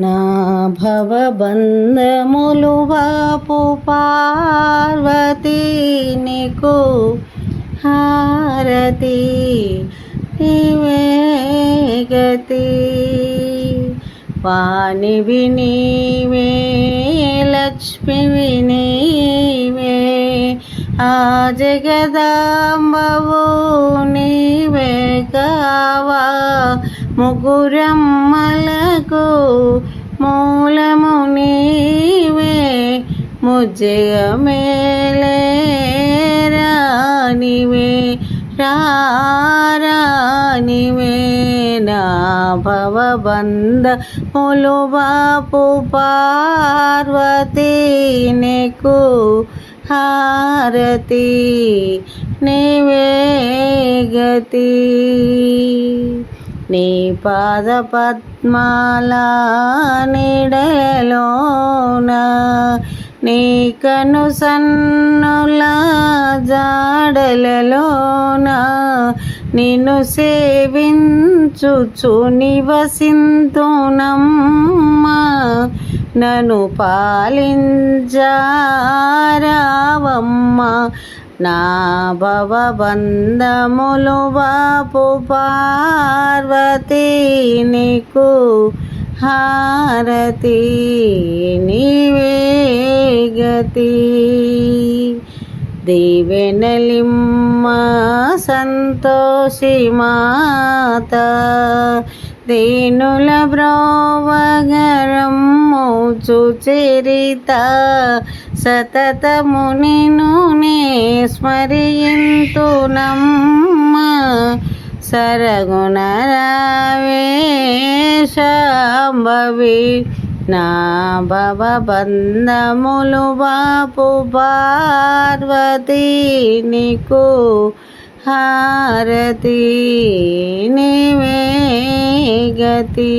నా భవబంధములు వాపు పార్వతీ నీకు హారతి నీవే గతి. వాణివి ఆ జగదాంబవు నీవే కావా? ముగురమ్మలకు మూలము నీవే ముజ్జయ మేలే రానివే రానివే. నా భవబంధ ములువాపు పార్వతీ నీకు హారతి నివేగతి. నీ పాద పద్మాల నిడలోనా నీ కను సన్నుల జాడలలోన నిన్ను సేవించుచు నివసింతునమ్మా నన్ను పాలించారావమ్మా. నా భవబంధములు వాపు పార్వతీ నీకు హారతి నీవే. గతి దేవెనలిమ్మ సంతోషి మాత దీనుల బ్రోవగరం సుచరిత సతతము నిను నే స్మరింతునమ్మ సరగుణరావేశాంభవి నా భవబంధములు బాపు పార్వతీ నీకు హారతి నివే గతి.